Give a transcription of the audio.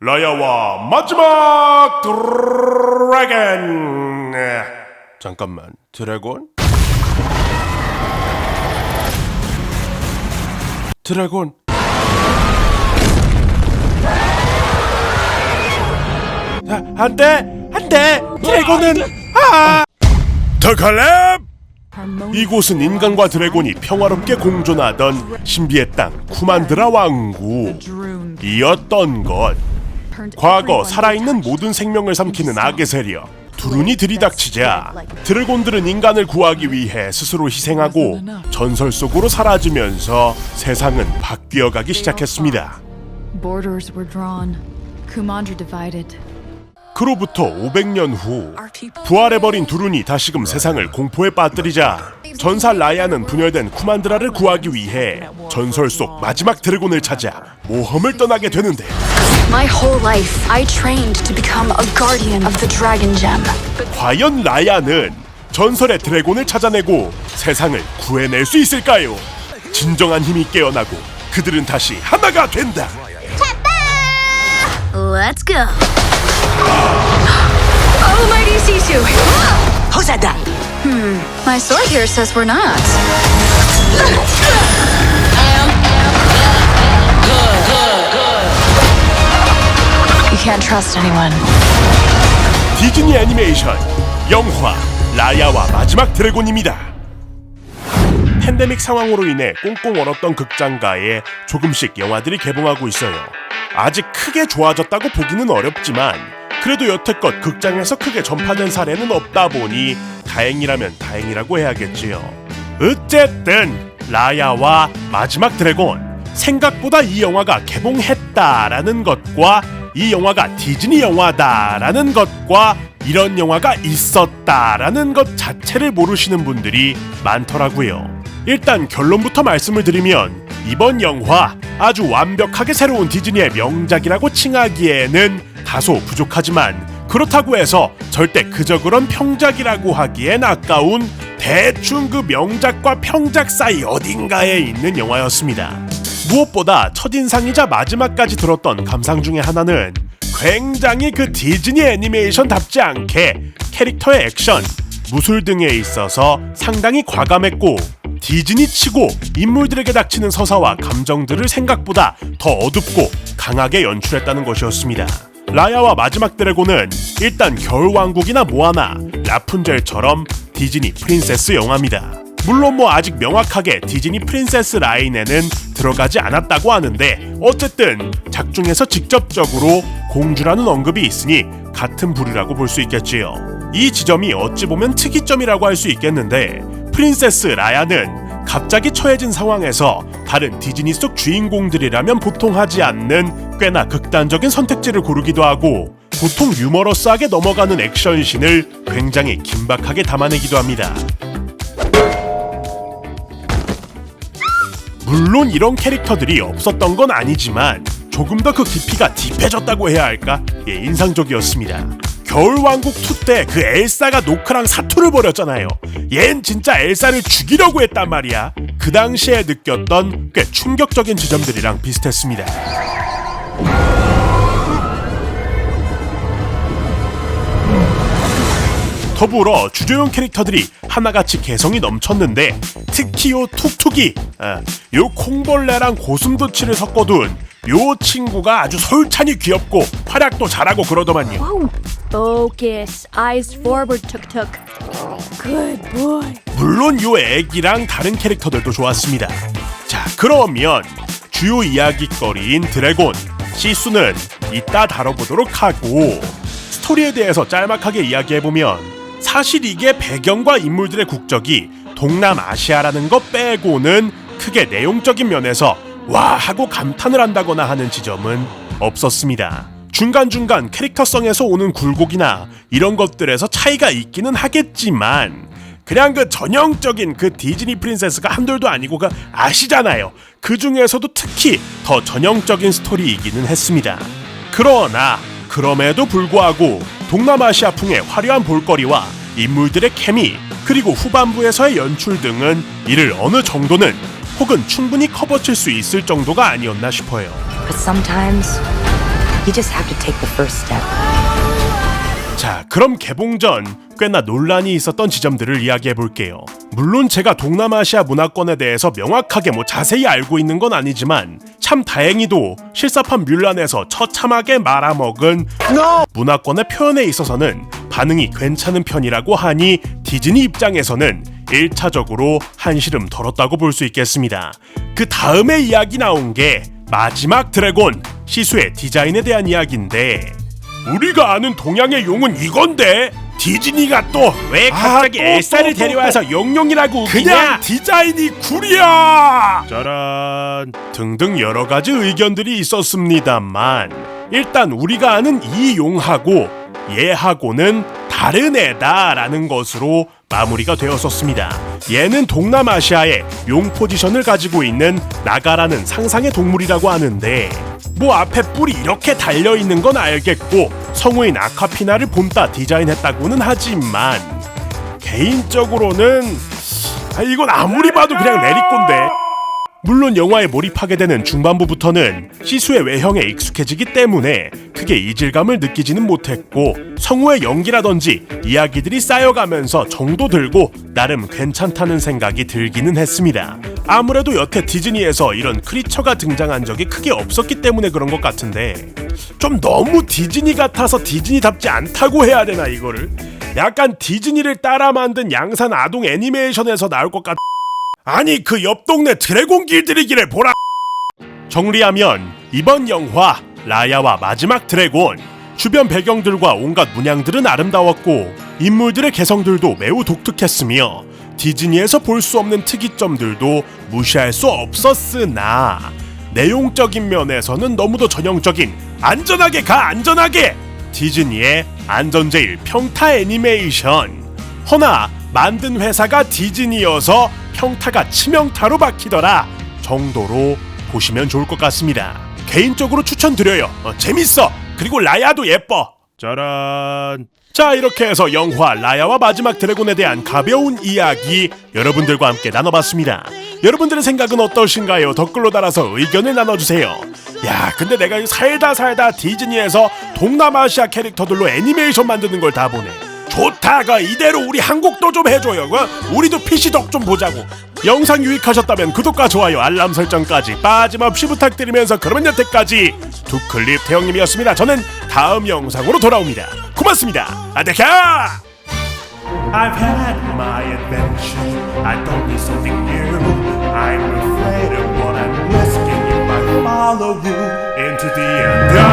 라야와 마지막 드래곤. 잠깐만 드래곤? 드래곤? 아, 안돼 안돼 드래곤은 아! 더칼렙! 이곳은 인간과 드래곤이 평화롭게 공존하던 신비의 땅 쿠만드라 왕국이었던 것 과거 살아있는 모든 생명을 삼키는 악의 세력 두룬이 들이닥치자. 드래곤들은 인간을 구하기 위해 스스로 희생하고 전설 속으로 사라지면서 세상은 바뀌어가기 시작했습니다. Borders were drawn. Kumandra divided. 그로부터 500년 후 부활해버린 두룬이 다시금 세상을 공포에 빠뜨리자. 전사 라야는 분열된 쿠만드라를 구하기 위해 전설 속 마지막 드래곤을 찾아 모험을 떠나게 되는데 My whole life, I trained to become a guardian of the Dragon Gem. 과연 라야는 전설의 드래곤을 찾아내고 세상을 구해낼 수 있을까요? 진정한 힘이 깨어나고 그들은 다시 하나가 된다. Let's go. oh, mighty Sisu. Who said that? My sword here says we're not. Can't trust anyone. 디즈니 애니메이션 영화 라야와 마지막 드래곤입니다. 팬데믹 상황으로 인해 꽁꽁 얼었던 극장가에 조금씩 영화들이 개봉하고 있어요. 아직 크게 좋아졌다고 보기는 어렵지만 그래도 여태껏 극장에서 크게 전파된 사례는 없다 보니 다행이라면 다행이라고 해야겠지요. 어쨌든 라야와 마지막 드래곤 생각보다 이 영화가 개봉했다라는 것과 이 영화가 디즈니 영화다라는 것과 이런 영화가 있었다라는 것 자체를 모르시는 분들이 많더라고요. 일단 결론부터 말씀을 드리면 이번 영화 아주 완벽하게 새로운 디즈니의 명작이라고 칭하기에는 다소 부족하지만 그렇다고 해서 절대 그저 그런 평작이라고 하기엔 아까운 대충 그 명작과 평작 사이 어딘가에 있는 영화였습니다. 무엇보다 첫인상이자 마지막까지 들었던 감상 중에 하나는 굉장히 그 디즈니 애니메이션답지 않게 캐릭터의 액션, 무술 등에 있어서 상당히 과감했고 디즈니 치고 인물들에게 닥치는 서사와 감정들을 생각보다 더 어둡고 강하게 연출했다는 것이었습니다. 라야와 마지막 드래곤은 일단 겨울왕국이나 모아나, 라푼젤처럼 디즈니 프린세스 영화입니다. 물론 뭐 아직 명확하게 디즈니 프린세스 라인에는 들어가지 않았다고 하는데 어쨌든 작중에서 직접적으로 공주라는 언급이 있으니 같은 부류라고 볼 수 있겠지요. 이 지점이 어찌 보면 특이점이라고 할 수 있겠는데 프린세스 라야는 갑자기 처해진 상황에서 다른 디즈니 속 주인공들이라면 보통 하지 않는 꽤나 극단적인 선택지를 고르기도 하고 보통 유머러스하게 넘어가는 액션신을 굉장히 긴박하게 담아내기도 합니다. 물론 이런 캐릭터들이 없었던 건 아니지만 조금 더 그 깊이가 딥해졌다고 해야 할까? 예, 인상적이었습니다. 겨울왕국 2 때 그 엘사가 노크랑 사투를 벌였잖아요. 얜 진짜 엘사를 죽이려고 했단 말이야. 그 당시에 느꼈던 꽤 충격적인 지점들이랑 비슷했습니다. 더불어 주조용 캐릭터들이 하나같이 개성이 넘쳤는데 특히 요 툭툭이 아, 요 콩벌레랑 고슴도치를 섞어둔 요 친구가 아주 솔찬히 귀엽고 활약도 잘하고 그러더만요 Focus. Eyes forward, tuk tuk. Good boy. 물론 요 애기랑 다른 캐릭터들도 좋았습니다 자 그러면 주요 이야기거리인 드래곤 시수는 이따 다뤄보도록 하고 스토리에 대해서 짤막하게 이야기해보면 사실 이게 배경과 인물들의 국적이 동남아시아라는 것 빼고는 크게 내용적인 면에서 와 하고 감탄을 한다거나 하는 지점은 없었습니다. 중간중간 캐릭터성에서 오는 굴곡이나 이런 것들에서 차이가 있기는 하겠지만 그냥 그 전형적인 그 디즈니 프린세스가 한둘도 아니고 그 아시잖아요. 그 중에서도 특히 더 전형적인 스토리이기는 했습니다. 그러나 그럼에도 불구하고 동남아시아풍의 화려한 볼거리와 인물들의 케미 그리고 후반부에서의 연출 등은 이를 어느 정도는 혹은 충분히 커버칠 수 있을 정도가 아니었나 싶어요. But sometimes You just have to take the first step. 자, 그럼 개봉 전 꽤나 논란이 있었던 지점들을 이야기해 볼게요. 물론 제가 동남아시아 문화권에 대해서 명확하게 뭐 자세히 알고 있는 건 아니지만 참 다행히도 실사판 뮬란에서 처참하게 말아먹은 문화권의 표현에 있어서는 반응이 괜찮은 편이라고 하니 디즈니 입장에서는 1차적으로 한시름 덜었다고 볼 수 있겠습니다. 그 다음에 이야기 나온 게 마지막 드래곤 시수의 디자인에 대한 이야기인데 우리가 아는 동양의 용은 이건데 디즈니가 또 왜 갑자기 또, 엘사를 또, 또, 데려와서 용용이라고 그냥 그냥 디자인이 구려 짜란. 등등 여러 가지 의견들이 있었습니다만 일단 우리가 아는 이 용하고 얘하고는 다른 애다라는 것으로 마무리가 되었었습니다. 얘는 동남아시아의 용 포지션을 가지고 있는 나가라는 상상의 동물이라고 하는데 뭐 앞에 뿔이 이렇게 달려 있는 건 알겠고 성우인 아카피나를 본따 디자인했다고는 하지만 개인적으로는 아, 이건 아무리 봐도 그냥 레리 꼰데 물론 영화에 몰입하게 되는 중반부부터는 시수의 외형에 익숙해지기 때문에 크게 이질감을 느끼지는 못했고 성우의 연기라든지 이야기들이 쌓여가면서 정도 들고 나름 괜찮다는 생각이 들기는 했습니다. 아무래도 여태 디즈니에서 이런 크리처가 등장한 적이 크게 없었기 때문에 그런 것 같은데 좀 너무 디즈니 같아서 디즈니답지 않다고 해야 되나 이거를 약간 디즈니를 따라 만든 양산 아동 애니메이션에서 나올 것 같. 아니 그 옆 동네 드래곤 길들이기를 보라. 정리하면 이번 영화 라야와 마지막 드래곤. 주변 배경들과 온갖 문양들은 아름다웠고 인물들의 개성들도 매우 독특했으며 디즈니에서 볼 수 없는 특이점들도 무시할 수 없었으나 내용적인 면에서는 너무도 전형적인 안전하게 가 안전하게 디즈니의 안전제일 평타 애니메이션. 허나 만든 회사가 디즈니여서 평타가 치명타로 박히더라 정도로 보시면 좋을 것 같습니다. 개인적으로 추천드려요. 어, 재밌어. 그리고 라야도 예뻐. 짜란. 자 이렇게 해서 영화 라야와 마지막 드래곤에 대한 가벼운 이야기 여러분들과 함께 나눠봤습니다. 여러분들의 생각은 어떠신가요? 댓글로 달아서 의견을 나눠주세요. 야 근데 내가 살다 살다 디즈니에서 동남아시아 캐릭터들로 애니메이션 만드는 걸 다 보네. 좋다가 이대로 우리 한국도 좀 해줘요. 어? 우리도 PC 덕 좀 보자고. 영상 유익하셨다면 구독과 좋아요, 알람 설정까지 빠짐없이 부탁드리면서 그러면 여태까지 두클립 태영님이었습니다. 저는 다음 영상으로 돌아옵니다. 고맙습니다. 아데카! I've had my adventure. I don't need something new. I'm afraid of what I'm risking if I follow you into the end.